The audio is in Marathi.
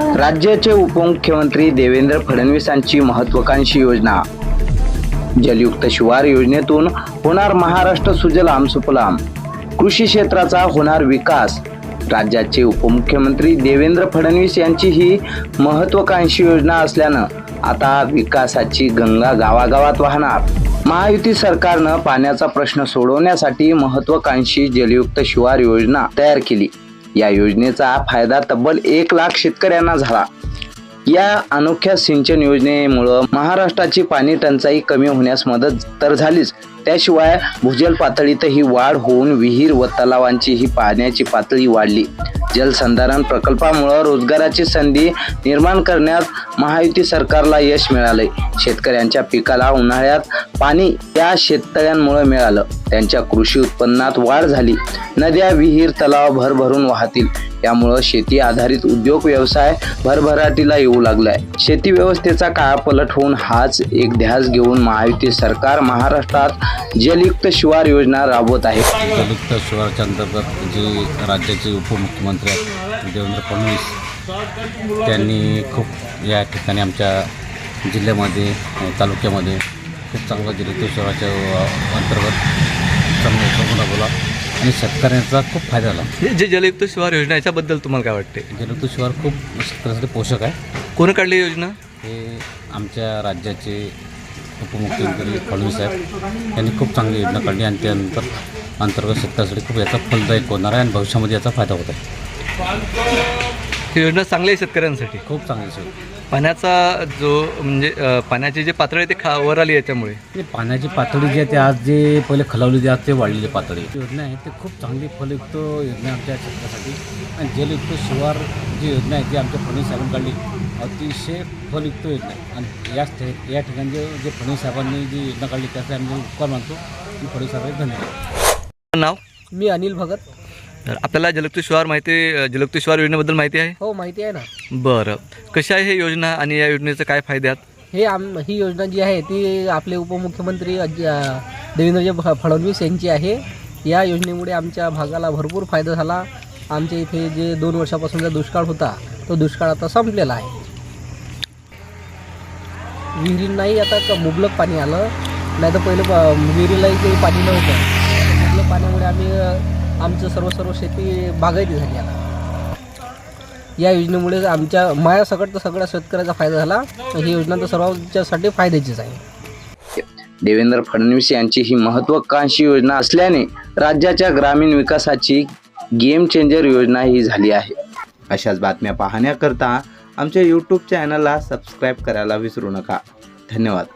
राज्याचे उपमुख्यमंत्री देवेंद्र फडणवीसांची महत्वाकांक्षी योजना. जलयुक्त शिवार योजनेतून होणार महाराष्ट्र सुजलाम सुफलाम कृषी क्षेत्राचा होणार विकास. राज्याचे उपमुख्यमंत्री देवेंद्र फडणवीस यांची ही महत्वाकांक्षी योजना असल्यानं आता विकासाची गंगा गावागावात वाहणार. महायुती सरकारनं पाण्याचा प्रश्न सोडवण्यासाठी महत्वाकांक्षी जलयुक्त शिवार योजना तयार केली. या योजनेचा फायदा तब्बल एक लाख शेतकऱ्यांना झाला. या अनोख्या सिंचन योजनेमुळं महाराष्ट्राची पाणी टंचाई कमी होण्यास मदत तर झालीच. त्याशिवाय भूजल पातळीतही वाढ होऊन विहीर व तलावांची ही पाण्याची पातळी वाढली. जलसंधारण प्रकल्पामुळं रोजगाराची संधी निर्माण करण्यात महायुती सरकारला यश मिळाले शेतकऱ्यांच्या पिकाला उन्हाळ्यात पाणी या शेततळ्यांमुळे मिळालं. त्यांच्या कृषी उत्पन्नात वाढ झाली. नद्या विहीर तलाव भरभरून वाहतील. यामुळं शेती आधारित उद्योग व्यवसाय भरभराटीला येऊ लागलाय. शेती व्यवस्थेचा कायापलट होऊन हाच एक ध्यास घेऊन महायुती सरकार महाराष्ट्रात जलयुक्त शिवार योजना राबवत आहे. जलयुक्त शिवारच्या अंतर्गत जे राज्याचे उपमुख्यमंत्री आहेत देवेंद्र फडणवीस त्यांनी खूप या ठिकाणी आमच्या जिल्ह्यामध्ये तालुक्यामध्ये खूप चांगला अ, अंतर्गत चांगला उपक्रम राबवला आणि शेतकऱ्यांचा खूप फायदा झाला. हे जे जलयुक्त शिवार योजना याच्याबद्दल तुम्हाला काय वाटते? जलयुक्त शिवार खूप शेतकऱ्यासाठी पोषक आहे. कोण काढली योजना? हे आमच्या राज्याचे उपमुख्यमंत्री फडणवीस साहेब यांनी खूप चांगली योजना काढली आणि त्यानंतर अंतर्गत शेतकऱ्यासाठी खूप याचा फलदायक होणार आहे आणि भविष्यामध्ये याचा फायदा होत आहे. ही योजना चांगली आहे शेतकऱ्यांसाठी. खूप चांगली सोय पाण्याचा जो म्हणजे अ, पाण्याची जे पातळी आहे ते खा वर आली याच्यामुळे. ते पाण्याची पातळी जी आहे ते आज जे पहिले खालावली होती आज ते वाढलेली पातळी. योजना आहे ते खूप चांगली फलयुक्त योजना आहे आमच्या शेतकऱ्यासाठी. आणि जलयुक्त शिवार जी योजना आहे ती आमच्या फडणवीस साहेबांनी काढली. अतिशय फलयुक्त योजना आहे. आणि याच ठे- या ठिकाणी जे जे फडणवीस साहेबांनी जी योजना काढली त्याचा आम्ही उपकार मानतो. की फडणवीस साहेबांचे धन्यवाद. नाव? मी अनिल भगत. तर आपल्याला जलयुक्त शिवार माहिती अ, जलयुक्त शिवार योजनेबद्दल माहिती आहे? हो माहिती आहे ना. बरं. कशी आहे ही योजना आणि या योजनेचे काय फायदे आहेत? हे आम ही योजना जी आहे ती आपले उपमुख्यमंत्री अज- अ, देवेंद्रजी फ- फडणवीस यांची आहे. या योजनेमुळे आमच्या भागाला भरपूर फायदा झाला. आमच्या इथे जे दोन वर्षापासूनचा दुष्काळ होता तो दुष्काळ आता संपलेला आहे. विहिरींनाही आता क- मुबलक पाणी आलं. नाही तर पहिले प- विहिरीलाही काही पाणी नव्हतं. मुबलक पाण्यामुळे आम्ही अ, आमचं सर्व सर्व शेती बागायती झाली आता. या योजनेमुळे आमच्या मायासकट तर सगळ्या शेतकऱ्याचा फायदा झाला. ही योजना तर सर्वांच्यासाठी फायद्याचीच आहे. देवेंद्र फडणवीस यांची ही महत्वाकांक्षी योजना असल्याने राज्याच्या ग्रामीण विकासाची गेम चेंजर योजना ही झाली आहे. अशाच बातम्या पाहण्याकरता आमच्या यूट्यूब चॅनलला सबस्क्राईब करायला विसरू नका. धन्यवाद.